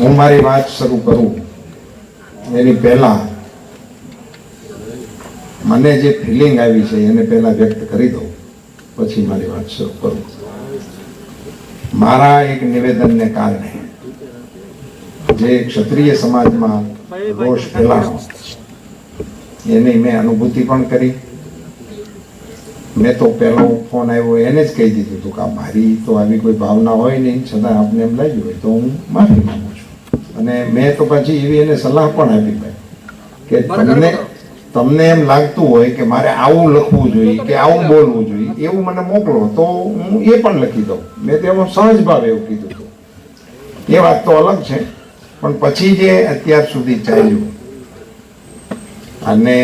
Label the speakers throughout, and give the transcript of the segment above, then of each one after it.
Speaker 1: હું મારી વાત શરૂ કરું. એની પહેલા મને જે ફિલિંગ આવી છે, એને પહેલા વ્યક્ત કરી દઉં પછી મારી વાત શરૂ કરું. મારા એક નિવેદનને કારણે જે ક્ષત્રિય સમાજમાં રોષ ફેલાણો, એની મેં અનુભૂતિ પણ કરી. મેં તો પહેલો ફોન આવ્યો એને જ કહી દીધું હતું કે મારી તો આવી કોઈ ભાવના હોય નહીં છતાં આપને એમ લાગ્યું હોય તો હું માફી માગું છું. અને મેં તો પછી એવી એને સલાહ પણ આપી ભાઈ કે તમને તમને એમ લાગતું હોય કે મારે આવું લખવું જોઈએ કે આવું બોલવું જોઈએ એવું મને મોકલો તો હું એ પણ લખી દઉં. મેં તો એમાં સહજ ભાવે એવું કીધું હતું. એ વાત તો અલગ છે પણ પછી જે અત્યાર સુધી ચાલ્યું અને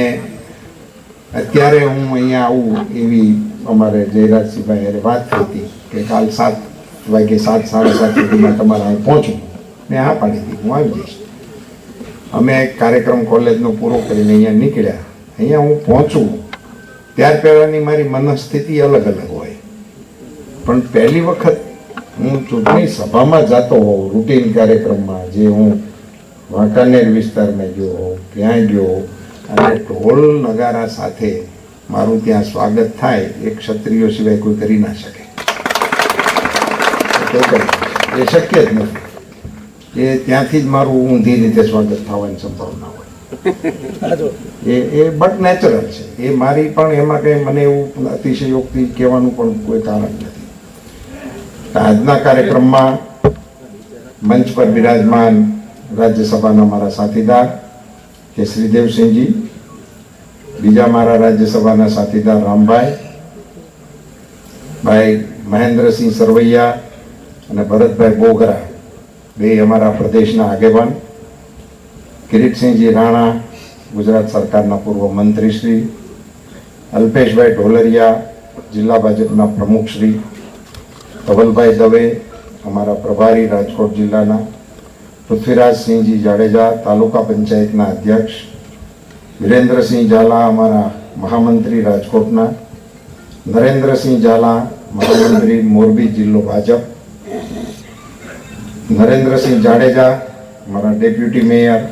Speaker 1: અત્યારે હું અહીંયા આવું એવી અમારે જયરાજસિંહભાઈ અરે વાત થઈ કે કાલ સાત વાગે સાત, સાડા સાત સુધીમાં તમારે પહોંચું મેં હા પાડી હતી, હું આવી જઈશ. અમે કાર્યક્રમ કોલેજનો પૂરો કરીને અહીંયા નીકળ્યા. અહીંયા હું પહોંચું, ત્યાર પહેલાંની મારી મનસ્થિતિ અલગ અલગ હોય. પણ પહેલી વખત હું ચૂંટણી સભામાં જતો હોઉં, રૂટીન કાર્યક્રમમાં, જે હું વાંકાનેર વિસ્તારમાં ગયો હોઉં ત્યાં ગયો અને ઢોલ નગારા સાથે મારું ત્યાં સ્વાગત થાય, એ ક્ષત્રિયો સિવાય કોઈ કરી ના શકે. એ શક્ય જ નથી. એ ત્યાંથી જ મારું ઊંધી રીતે સ્વાગત થવાની સંભાવના હોય. એ એ બટ નેચરલ છે. એ મારી પણ એમાં કંઈ મને એવું અતિશયોક્તિ કહેવાનું પણ કોઈ કારણ નથી. આજના કાર્યક્રમમાં મંચ પર બિરાજમાન રાજ્યસભાના મારા સાથીદાર કેસરી શ્રીદેવસિંહજી બીજા મારા રાજ્યસભાના સાથીદાર રામભાઈ, ભાઈ મહેન્દ્રસિંહ સરવૈયા અને ભરતભાઈ બોગરા, બે અમારા પ્રદેશના આગેવાન, કિરીટસિંહજી રાણા, ગુજરાત સરકારના પૂર્વ મંત્રી શ્રી અલ્પેશભાઈ ઢોલરિયા, જિલ્લા ભાજપના પ્રમુખ શ્રી ધવલભાઈ દવે, અમારા પ્રભારી રાજકોટ જિલ્લાના પૃથ્વીરાજસિંહજી જાડેજા તાલુકા પંચાયતના અધ્યક્ષ વિરેન્દ્રસિંહ ઝાલા અમારા મહામંત્રી રાજકોટના નરેન્દ્રસિંહ ઝાલા મહામંત્રી મોરબી જિલ્લો ભાજપ નરેન્દ્રસિંહ જાડેજા અમારા ડેપ્યુટી મેયર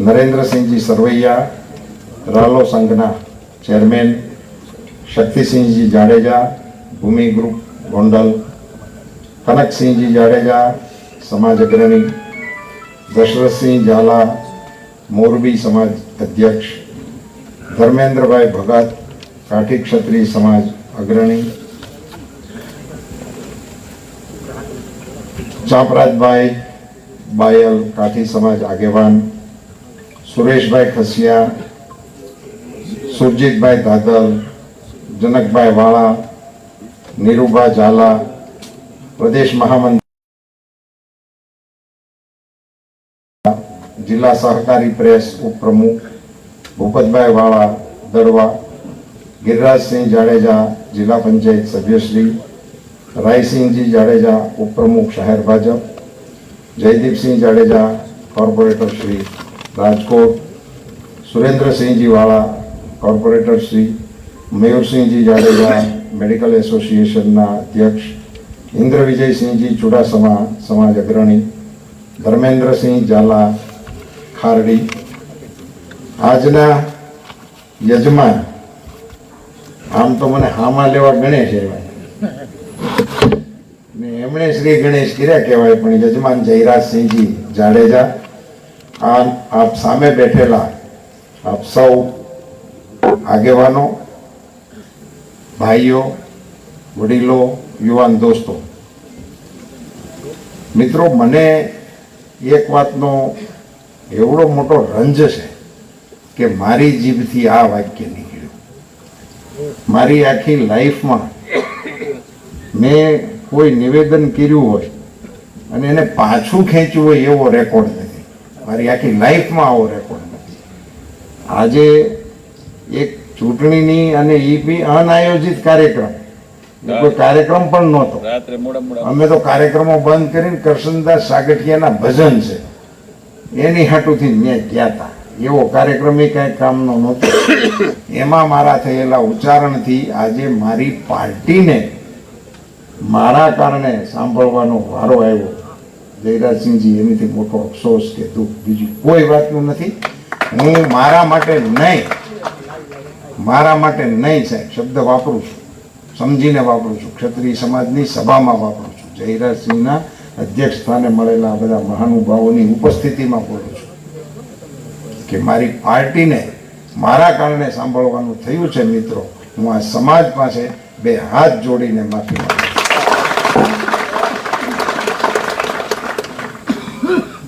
Speaker 1: નરેન્દ્રસિંહજી સરવૈયા રાલો સંઘના ચેરમેન શક્તિસિંહજી જાડેજા ભૂમિ ગ્રુપ ગોંડલ કનકસિંહજી જાડેજા સમાજ અગ્રણી દશરથસિંહ ઝાલા, મોરબી સમાજ અધ્યક્ષ, ધર્મેન્દ્રભાઈ ભગત, કાઠી ક્ષત્રિય સમાજ અગ્રણી, ચાપરાજભાઈ બાયલ, કાઠી સમાજ આગેવાન, સુરેશભાઈ ખસિયા, સુરજીતભાઈ ધાદલ જનકભાઈ વાળા, નીરુભા ઝાલા, પ્રદેશ મહામંત્રી જિલ્લા સહકારી પ્રેસ ઉપપ્રમુખ ભૂપતભાઈ વાળા દડવા ગિરિરાજસિંહ જાડેજા જિલ્લા પંચાયત સભ્યશ્રી રાયસિંહજી જાડેજા ઉપપ્રમુખ શહેર Bhajap Jaydeepsinh Jadeja corporator Shri Rajkot Surendrasinhji Vala corporator Shri Mayursinhji Jadeja medical એસોસિએશનના અધ્યક્ષ ઇન્દ્ર વિજયસિંહજી ચુડાસમા સમાજ અગ્રણી ધર્મેન્દ્રસિંહ ઝાલા ખારડી આજના યજમાન આમ તો મને હામાં લેવા ગણેશ એવા. ને એમણે શ્રી ગણેશ કર્યા કહેવાય, પણ યજમાન જયરાજસિંહજી જાડેજા, આમ આપ સામે બેઠેલા આપ સૌ આગેવાનો, ભાઈઓ, વડીલો, યુવાન દોસ્તો. મિત્રો, મને એક વાતનો એવડો મોટો રંજ છે કે મારી જીભથી આ વાક્ય નીકળ્યું. મારી આખી લાઈફમાં મેં કોઈ નિવેદન કર્યું હોય અને એને પાછું ખેંચ્યું હોય એવો રેકોર્ડ નથી. મારી આખી લાઈફમાં આવો રેકોર્ડ નથી. આજે એક ચૂંટણીની અને એ બી અનાયોજિત કાર્યક્રમ. કોઈ કાર્યક્રમ પણ નહોતો. અમે તો કાર્યક્રમો બંધ કરીને કરશનદાસ સાગઠિયાના ભજન છે. એની હાટુથી મેં ગયા હતા એવો કાર્યક્રમ એ કાંઈ કામનો નહોતો. એમાં મારા થયેલા ઉચ્ચારણથી આજે મારી પાર્ટીને મારા કારણે સાંભળવાનો વારો આવ્યો. જયરાજસિંહજી, એનીથી મોટો અફસોસ કે દુઃખ બીજું કોઈ વાતનું નથી. હું મારા માટે નહીં, મારા માટે નહીં સાહેબ, શબ્દ વાપરું છું. સમજીને વાપરું છું. ક્ષત્રિય સમાજની સભામાં વાપરું છું. જયરાજસિંહના અધ્યક્ષ સ્થાને મળેલા બધા મહાનુભાવોની ઉપસ્થિતિમાં બોલું છું કે મારી પાર્ટીને મારા કારણે સાંભળવાનું થયું છે મિત્રો હું આ સમાજ પાસે બે હાથ જોડીને માફી માંગુ.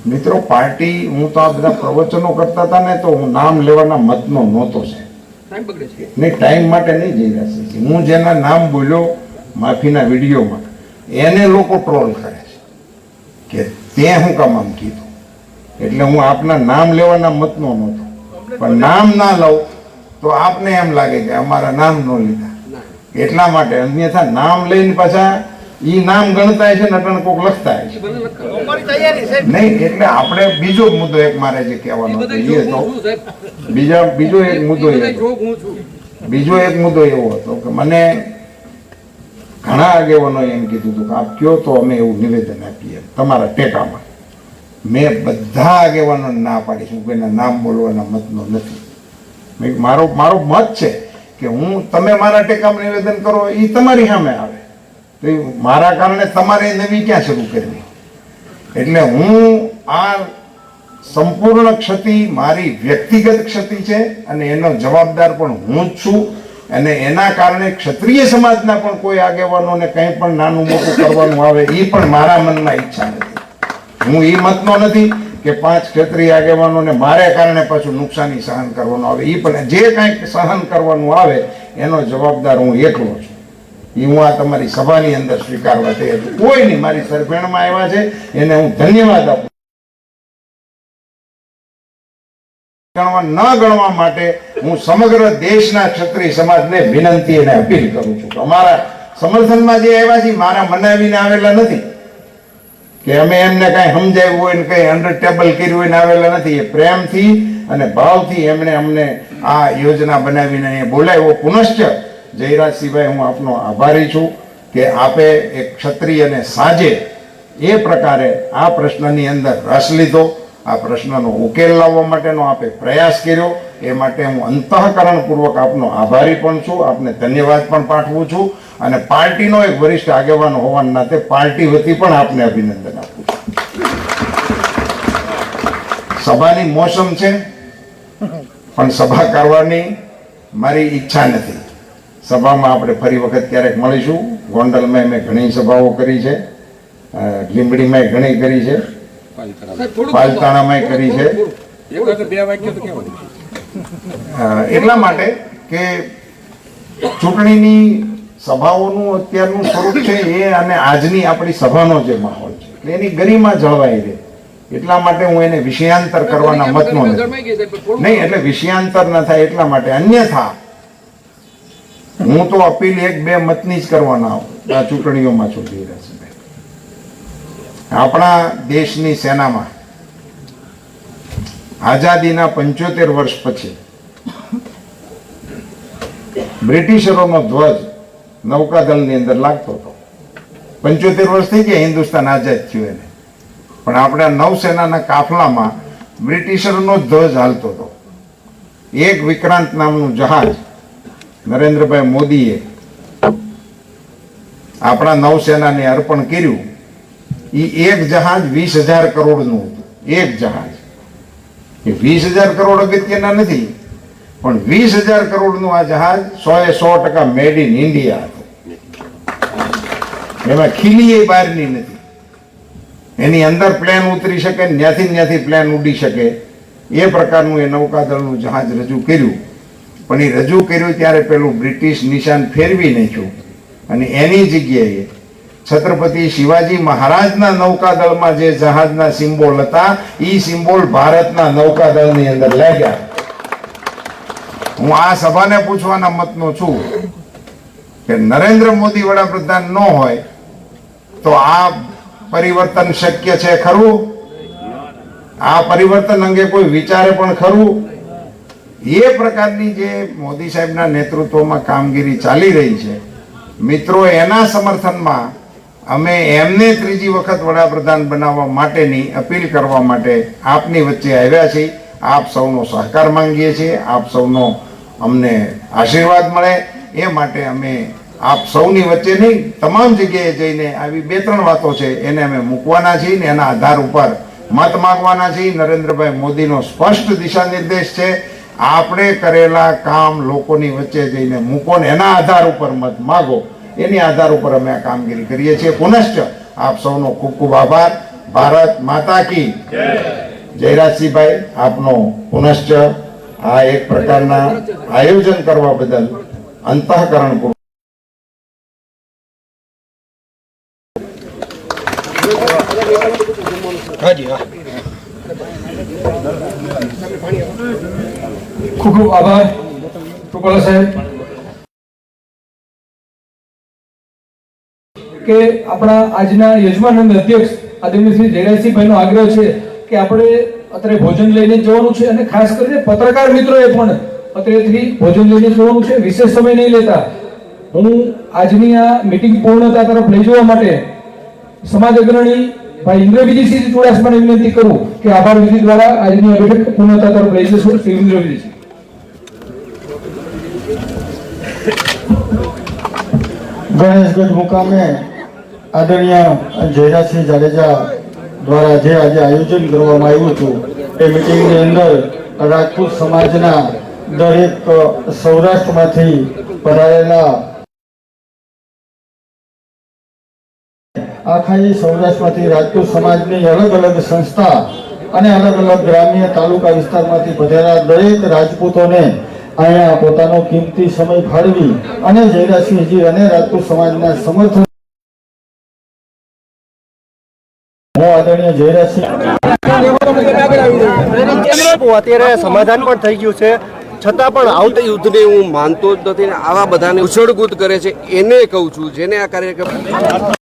Speaker 1: મિત્રો પાર્ટી હું તો આ બધા પ્રવચનો કરતા હતા ને તો હું નામ લેવાના મતનો નહોતો છે.
Speaker 2: છે.
Speaker 1: નહીં ટાઈમ માટે નહીં જઈ રહ્યા છે. હું જેના નામ બોલ્યો માફીના વિડીયોમાં એને લોકો ટ્રોલ કરે છે. કે તે હું કામ આમ કીધું. એટલે હું આપના નામ લેવાના મતનો નહોતો. પણ નામ ના લઉં તો આપને એમ લાગે કે અમારા નામ ન લીધા. એટલા માટે અન્યથા નામ લઈને પાછા ઈ નામ ગણતા છે ને અટણ કોક લખતા છે. નહીં એટલે આપણે બીજો મુદ્દો એક મારે જે કહેવાનો
Speaker 2: એ
Speaker 1: એ તો. બીજા બીજો એક મુદ્દો
Speaker 2: એ
Speaker 1: એ. બીજો એક મુદ્દો એવો હતો કે મને ઘણા આગેવાનોએ એમ કીધું હતું કે આપ કયો તો અમે એવું નિવેદન આપીએ તમારા ટેકામાં. મેં બધા આગેવાનોને ના પાડીશું કોઈના નામ બોલવાના મતનો નથી. મારો મારો મત છે કે હું, તમે મારા ટેકામાં નિવેદન કરો એ તમારી સામે આવે. તો મારા કારણે તમારે નવી ક્યાં શરૂ કરવી? એટલે હું આ સંપૂર્ણ ક્ષતિ, મારી વ્યક્તિગત ક્ષતિ છે અને એનો જવાબદાર પણ હું જ છું. અને એના કારણે ક્ષત્રિય સમાજના પણ કોઈ આગેવાનોને કંઈ પણ નાનું મોટું કરવાનું આવે એ પણ મારા મનમાં ઈચ્છા નથી. હું એ મતનો નથી કે પાંચ ક્ષત્રિય આગેવાનોને મારે કારણે પાછું નુકસાની સહન કરવાનું આવે. એ પણ જે કાંઈક સહન કરવાનું આવે, એનો જવાબદાર હું એકલો છું. એ હું આ તમારી સભાની અંદર સ્વીકારવા તૈયાર છું. નહીં, મારી સરભેણમાં આવ્યા છે, એને હું ધન્યવાદ આપું ગણવા ન ગણવા માટે હું સમગ્ર દેશના ક્ષત્રિય સમાજને વિનંતી અને અપીલ કરું છું અમારા સમર્થનમાં જે આવ્યા છે, મારા મનાવીને આવેલા નથી. કે અમે એમને કાંઈ સમજાવ્યું હોય ને કંઈ અંડર ટેબલ કર્યું હોય ને આવેલા નથી. એ પ્રેમથી અને ભાવથી એમણે અમને આ યોજના બનાવીને એ બોલાવ્યો. પુનશ્ચ જયરાજસિંહભાઈ, હું આપનો આભારી છું કે આપે એક ક્ષત્રિયને સાજે એ પ્રકારે આ પ્રશ્નની અંદર રસ લીધો. આ પ્રશ્નનો ઉકેલ લાવવા માટેનો આપે પ્રયાસ કર્યો. એ માટે હું અંતઃકરણપૂર્વક આપનો આભારી પણ છું. આપને ધન્યવાદ પણ પાઠવું છું. અને પાર્ટીનો એક વરિષ્ઠ આગેવાન હોવાના નાતે પાર્ટી વતી પણ આપને અભિનંદન આપું છું. સભાની મોસમ છે, પણ સભા કરવાની મારી ઈચ્છા નથી. સભામાં આપણે ફરી વખત ક્યારેક મળીશું. ગોંડલમાં મેં ઘણી સભાઓ કરી છે. લીંબડીમાં ઘણી કરી છે. પાલતાણામાંય કરી છે. એટલા માટે કે ચૂંટણીની સભાઓનું અત્યારનું સ્વરૂપ છે એ અને આજની આપણી સભાનો જે માહોલ છે. એટલે એની ગરિમા જળવાઈ રહે. એટલા માટે હું એને વિષયાંતર કરવાના મતનો નહીં એટલે વિષયાંતર ન થાય એટલા માટે. અન્યથા હું તો અપીલ એક બે મતની જ કરવાના આવું આ ચૂંટણીઓમાં છું. ધીરજભાઈ આપણા દેશની સેનામાં આઝાદીના પંચોતેર વર્ષ પછી બ્રિટિશરોનો ધ્વજ નૌકાદળની અંદર લાગતો હતો. પંચોતેર વર્ષ થઈ ગયા હિન્દુસ્તાન આઝાદ થયું એને. પણ આપણા નૌસેનાના કાફલામાં બ્રિટિશરોનો ધ્વજ હાલતો હતો. એક વિક્રાંત નામનું જહાજ નરેન્દ્રભાઈ મોદીએ આપણા નૌસેનાને અર્પણ કર્યું. એ એક જહાજ વીસ હજાર કરોડનું. હતું એક જહાજ. એ વીસ હજાર કરોડ અગત્યના નથી, પણ વીસ હજાર કરોડનું આ જહાજ સો એ સો ટકા મેડ ઇન ઇન્ડિયા હતું. એમાં ખીલી એ બહારની નથી. એની અંદર પ્લેન ઉતરી શકે ત્યાંથી ત્યાંથી પ્લેન ઉડી શકે. એ પ્રકારનું એ નૌકાદળનું જહાજ રજૂ કર્યું. પણ એ રજૂ કર્યું ત્યારે પેલું બ્રિટિશ નિશાન ફેરવી નાખ્યું. અને એની જગ્યાએ છત્રપતિ શિવાજી મહારાજના નૌકાદળમાં જે જહાજના સિમ્બોલ હતા એ સિમ્બોલ ભારતના નૌકાદળની અંદર લાગ્યા હું આ સભાને પૂછવાના મતનો છું કે નરેન્દ્ર મોદી વડાપ્રધાન ન હોય, તો આ પરિવર્તન શક્ય છે ખરું? આ પરિવર્તન અંગે કોઈ વિચારે પણ ખરું? એ પ્રકારની જે મોદી સાહેબના નેતૃત્વમાં કામગીરી ચાલી રહી છે, મિત્રો, એના સમર્થનમાં અમે એમને ત્રીજી વખત વડાપ્રધાન બનાવવા માટેની અપીલ કરવા માટે આપની વચ્ચે આવ્યા છીએ. આપ સૌનો સહકાર માંગીએ છીએ. આપ સૌનો અમને આશીર્વાદ મળે. એ માટે અમે આપ સૌની વચ્ચે નહીં, તમામ જગ્યાએ જઈને આવી બે ત્રણ વાતો છે, એને અમે મૂકવાના છીએ ને એના આધાર ઉપર મત માંગવાના છીએ. નરેન્દ્રભાઈ મોદીનો સ્પષ્ટ દિશા નિર્દેશ છે, આપણે કરેલા કામ લોકોની વચ્ચે જઈને મૂકો ને એના આધાર ઉપર મત માગો. એની આધાર ઉપર અમે આ કામગીરી કરીએ છીએ. પુનશ્ચ આપ સૌનો ખૂબ ખૂબ આભાર. ભારત માતા કી જયરાજસિંહભાઈ આપનો પુનશ્ચ આ એક પ્રકારના આયોજન કરવા બદલ અંતઃકરણ
Speaker 3: ખૂબ ખૂબ આભાર. રૂપાલા સાહેબ. કે આપણા આજના યજમાન અધ્યક્ષ આદરણીય જયરાજસિંહભાઈનો આગ્રહ છે કે આપણે અત્યારે ભોજન લઈને જવાનું છે અને ખાસ કરીને પત્રકાર મિત્રોએ પણ અત્રેથી ભોજન લઈને જવાનું છે. વિશેષ સમય નહીં લેતા. હું આજની આ મિટિંગ પૂર્ણતા તરફ લઈ જવા માટે સમાજ અગ્રણી ભાઈ ઇન્દ્ર વિજયસિંહ ચુડાસમાને વિનંતી કરું કે આભાર વિધિ દ્વારા આજની આ બેઠક પૂર્ણતા તરફ લઈ જશું. શ્રી ઇન્દ્ર
Speaker 4: ગણેશગઢ મુકામે આદરણીય જયરાજસિંહ જાડેજા દ્વારા જે આજે આયોજન કરવામાં આવ્યું હતું, એ મિટિંગની અંદર રાજપૂત સમાજના દરેક સૌરાષ્ટ્રમાંથી પધારેલા આખા એ સૌરાષ્ટ્રમાંથી રાજપૂત સમાજની અલગ અલગ સંસ્થા અને અલગ અલગ ગ્રામ્ય તાલુકા વિસ્તારમાંથી પધારેલા દરેક રાજપૂતોને અહીંયા પોતાનો કિંમતી સમય ફાળવી અને જયરાજસિંહજી અને રાજપૂત સમાજના સમર્થન આદરણીય જયરાજસિંહ
Speaker 5: અત્યારે સમાધાન પણ થઈ ગયું છે. છતાં પણ આવતા યુદ્ધને હું માનતો જ નથી આવા બધાને ઉછળકૂદ કરે છે. એને કહું છું, જેને આ કાર્યક્રમ